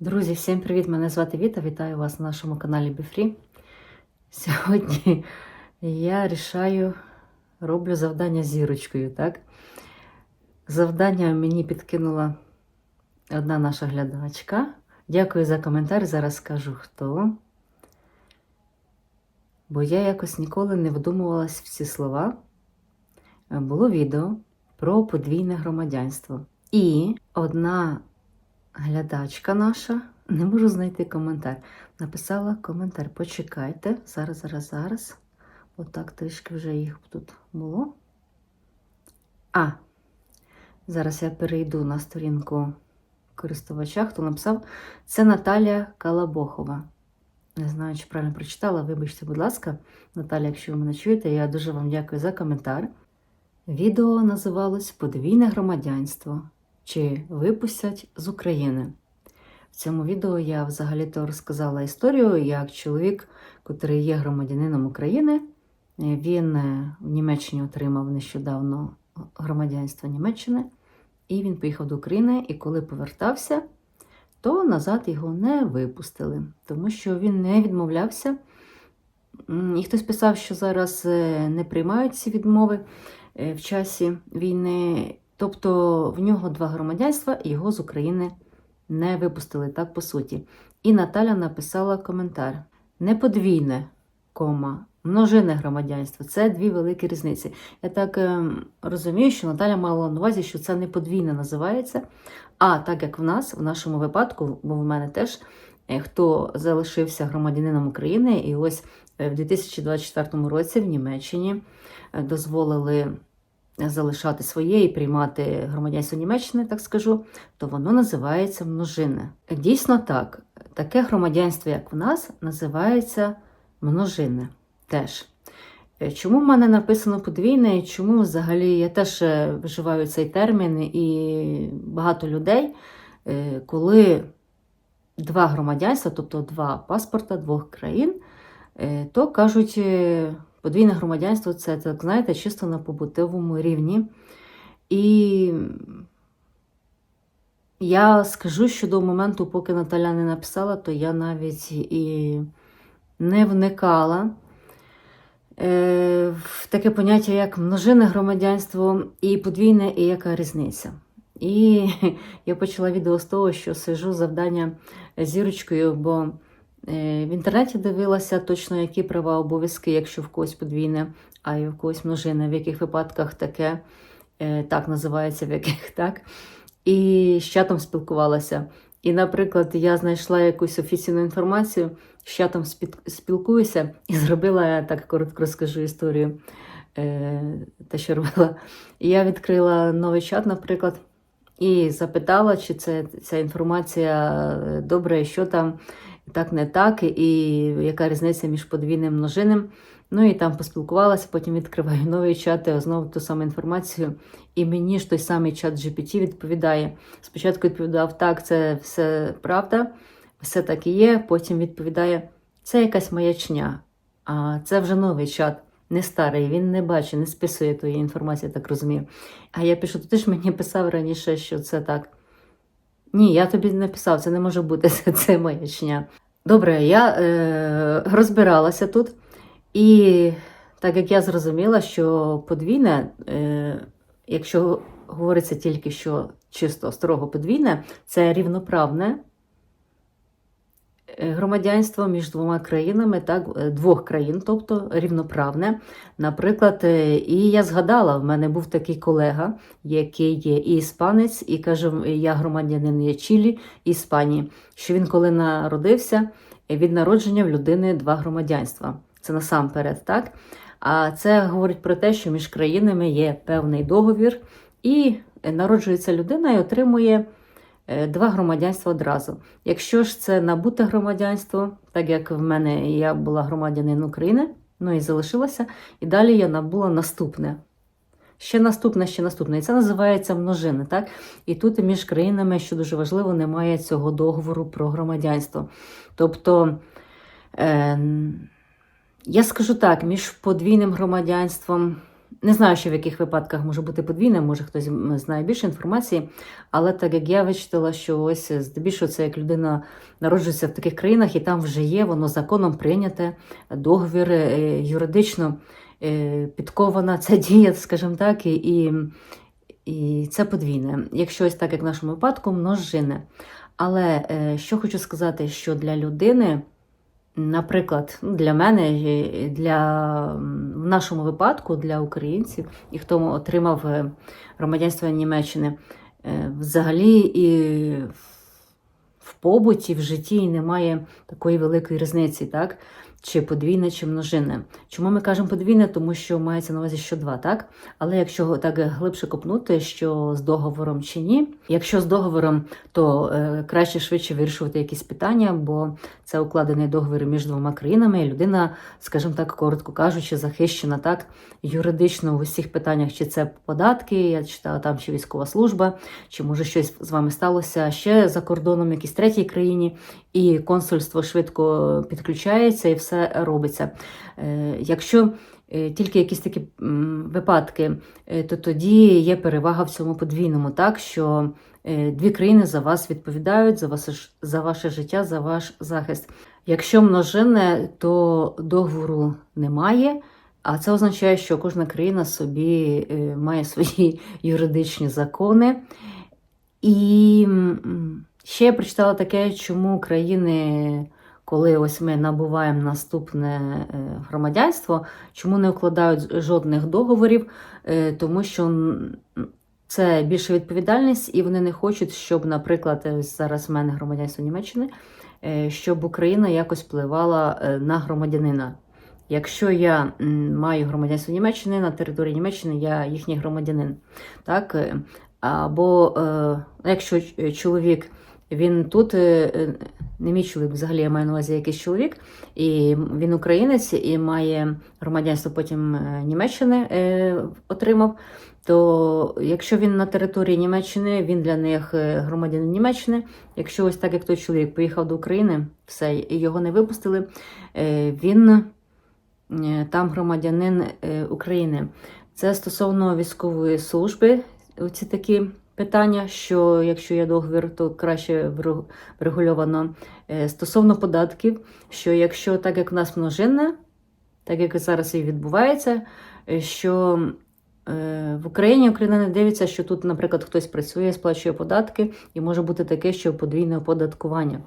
Друзі, всім привіт! Мене звати Віта. Вітаю вас на нашому каналі BeFree. Сьогодні я рішаю, роблю завдання зірочкою. так? Завдання мені підкинула одна наша глядачка. Дякую за коментар. Зараз скажу хто. Бо я якось ніколи не вдумувалась в ці слова. Було відео про подвійне громадянство. І одна глядачка наша, не можу знайти коментар. Написала коментар. Почекайте. Зараз, зараз, зараз. Отак трішки вже їх тут було. А, зараз я перейду на сторінку користувача, хто написав. Це Наталія Калабохова. Не знаю, чи правильно прочитала. Вибачте, будь ласка, Наталя, якщо ви мене чуєте, я дуже вам дякую за коментар. Відео називалось Подвійне громадянство чи випустять з України. В цьому відео я взагалі-то розказала історію, як чоловік, котрий є громадянином України, він е, в Німеччині отримав нещодавно громадянство Німеччини, і він поїхав до України. І коли повертався, то назад його не випустили, тому що він не відмовлявся. І хтось писав, що зараз е, не приймають ці відмови е, в часі війни. Тобто в нього два громадянства, і його з України не випустили, так по суті. І Наталя написала коментар: не подвійне, кома, множине громадянство. Це дві великі різниці. Я так ем, розумію, що Наталя мала на увазі, що це не подвійне називається. А так як в нас, в нашому випадку, бо в мене теж е, хто залишився громадянином України, і ось е, в 2024 році в Німеччині е, дозволили залишати своє і приймати громадянство Німеччини, так скажу, то воно називається множинне. Дійсно так, таке громадянство, як в нас, називається множинне теж. Е, Чому в мене написано подвійне, і чому взагалі я теж е, вживаю цей термін, і багато людей, е, коли два громадянства, тобто два паспорта двох країн, то кажуть, подвійне громадянство це, так знаєте, чисто на побутовому рівні. І я скажу, що до моменту, поки Наталя не написала, то я навіть і не вникала е, в таке поняття, як множинне громадянство і подвійне, і яка різниця. І я почала відео з того, що сижу завдання зірочкою, бо е, в інтернеті дивилася точно, які права обов'язки, якщо в когось подвійне, а й в когось множина, в яких випадках таке е, так називається, в яких так. І з чатом спілкувалася. І, наприклад, я знайшла якусь офіційну інформацію, з чатом спілкуюся і зробила, я так коротко розкажу історію, е, те, що робила. Я відкрила новий чат, наприклад, і запитала, чи це ця інформація е, добра, і що там так, не так, і яка різниця між подвійним множинним. Ну і там поспілкувалася, потім відкриваю новий чат, і знову ту саму інформацію. І мені ж той самий чат GPT відповідає. Спочатку відповідав, так, це все правда, все так і є. Потім відповідає, це якась маячня. А це вже новий чат, не старий, він не бачить, не списує тої інформації, так розумію. А я пишу, ти ж мені писав раніше, що це так. Ні, я тобі не писав, це не може бути, це, це маячня. Добре, я е, розбиралася тут, і так як я зрозуміла, що подвійне, е, якщо говориться тільки що чисто строго подвійне, це рівноправне громадянство між двома країнами, так, е, двох країн, тобто рівноправне. Наприклад, е, і я згадала, в мене був такий колега, який є і іспанець, і каже, я громадянин є Чилі, Іспанії, що він коли народився, від народження в людини два громадянства. Це насамперед, так? А це говорить про те, що між країнами є певний договір, і народжується людина і отримує два громадянства одразу. Якщо ж це набуте громадянство, так як в мене я була громадянин України, ну і залишилася, і далі я набула наступне. Ще наступне, ще наступне. І це називається множина, так? І тут між країнами, що дуже важливо, немає цього договору про громадянство. Тобто, е, я скажу так, між подвійним громадянством Не знаю, що в яких випадках може бути подвійне, може хтось знає більше інформації, але так як я вичитала, що ось здебільшого це як людина народжується в таких країнах, і там вже є, воно законом прийняте, договір е, юридично е, підкована ця дія, скажімо так, і, і, і це подвійне. Якщо ось так, як в нашому випадку, множине. Але е, що хочу сказати, що для людини. Наприклад, для мене, для, в нашому випадку, для українців, і хто отримав е, громадянство Німеччини, е, взагалі і в побуті, в житті немає такої великої різниці, так? Чи подвійне, чи множинне. Чому ми кажемо подвійне? Тому що мається на увазі, що два, так? Але якщо так глибше копнути, що з договором чи ні, якщо з договором, то е, краще швидше вирішувати якісь питання, бо це укладений договір між двома країнами. І людина, скажімо так, коротко кажучи, захищена так юридично в усіх питаннях, чи це податки, я читала там, чи військова служба, чи може щось з вами сталося ще за кордоном, якійсь третій країні, і консульство швидко підключається і все робиться. Е, Якщо е, тільки якісь такі випадки, е, то тоді є перевага в цьому подвійному, так що дві країни за вас відповідають, за, вас, за ваше життя, за ваш захист. Якщо множинне, то договору немає. А це означає, що кожна країна собі має свої юридичні закони. І ще я прочитала таке, чому країни, коли ось ми набуваємо наступне е, громадянство, чому не укладають жодних договорів, Е, тому що це більша відповідальність, і вони не хочуть, щоб, наприклад, ось зараз в мене громадянство Німеччини, е, щоб Україна якось впливала е, на громадянина. Якщо я маю громадянство Німеччини на території Німеччини, я їхній громадянин. Так? е, Або е, якщо чоловік він тут, е, е, не мій чоловік, взагалі я маю на увазі якийсь чоловік, і він українець і має громадянство потім е, Німеччини отримав. То якщо він на території Німеччини, він для них громадянин Німеччини. Якщо ось так, як той чоловік поїхав до України, все, і його не випустили, він там громадянин України. Це стосовно військової служби, ці такі питання, що якщо є договір, то краще врегульовано. Е, Стосовно податків, що якщо так як в нас множинне, так як зараз і відбувається, е, що е, в Україні Україна не дивиться, що тут, наприклад, хтось працює, сплачує податки, і може бути таке, що подвійне оподаткування.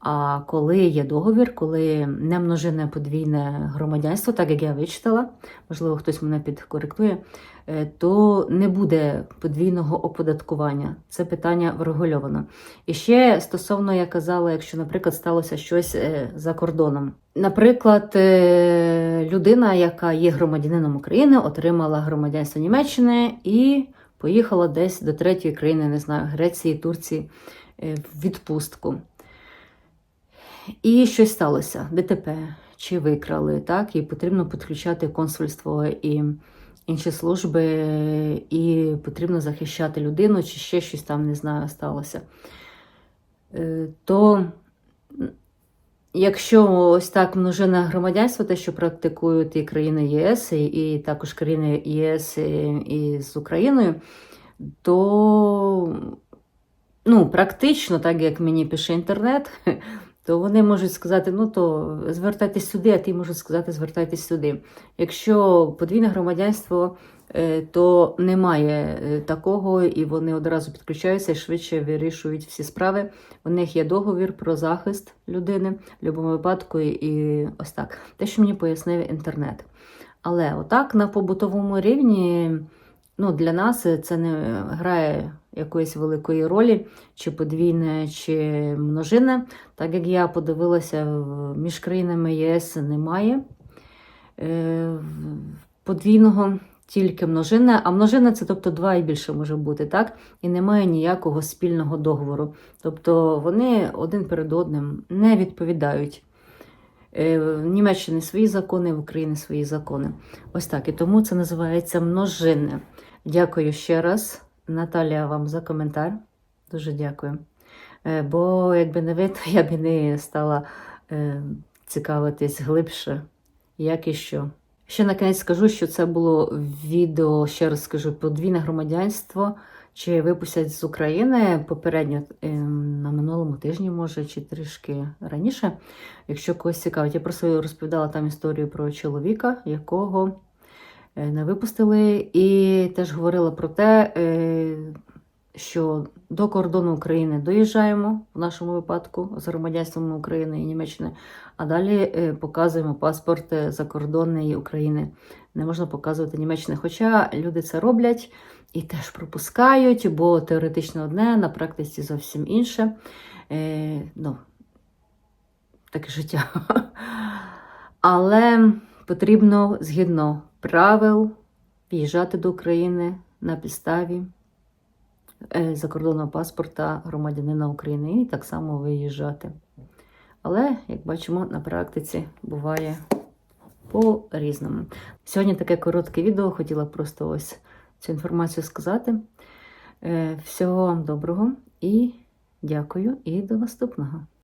А коли є договір, коли не множинне подвійне громадянство, так як я вичитала, можливо, хтось мене підкоректує, е, то не буде подвійного оподаткування. Це питання врегульовано. І ще стосовно я казала, якщо, наприклад, сталося щось е, за кордоном. Наприклад, е, людина, яка є громадянином України, отримала громадянство Німеччини і поїхала десь до третьої країни, не знаю, Греції, Турції в відпустку. І щось сталося, ДТП. Чи викрали, так, і потрібно підключати консульство і інші служби, і потрібно захищати людину, чи ще щось там, не знаю, сталося. Е, То якщо ось так множина громадянство, те, що практикують і країни ЄС, і, також країни ЄС і з Україною, то ну, практично, так як мені пише інтернет, то вони можуть сказати, ну то звертайтесь сюди, а ті можуть сказати, звертайтесь сюди. Якщо подвійне громадянство, е, то немає е, такого, і вони одразу підключаються і швидше вирішують всі справи. У них є договір про захист людини в будь-якому випадку, і ось так. Те, що мені пояснив інтернет. Але отак на побутовому рівні ну, для нас це не грає якоїсь великої ролі, чи подвійне, чи множине. Так як я подивилася, між країнами ЄС немає е, подвійного, тільки множина. А множина це тобто два і більше може бути, так? І немає ніякого спільного договору. Тобто вони один перед одним не відповідають. Е, В Німеччині свої закони, в Україні свої закони. Ось так. І тому це називається множинне. Дякую ще раз, Наталія, вам за коментар. Дуже дякую. Е, Бо якби не ви, то я б не стала е, цікавитись глибше, як і що. Ще на кінець скажу, що це було відео, ще раз скажу, подвійне громадянство. Чи випустять з України попередньо е, на минулому тижні, може, чи трішки раніше. Якщо когось цікавить, я просто розповідала там історію про чоловіка, якого не випустили, і теж говорила про те, е, що до кордону України доїжджаємо в нашому випадку з громадянством України і Німеччини, а далі е, показуємо паспорт е, закордонної України. Не можна показувати Німеччини. Хоча люди це роблять і теж пропускають, бо теоретично одне, на практиці зовсім інше. Е, ну, таке життя. Але потрібно згідно правил в'їжджати до України на підставі е, закордонного паспорта громадянина України і так само виїжджати. Але, як бачимо, на практиці буває по-різному. Сьогодні таке коротке відео, хотіла просто ось цю інформацію сказати. Е, Всього вам доброго і дякую, і до наступного.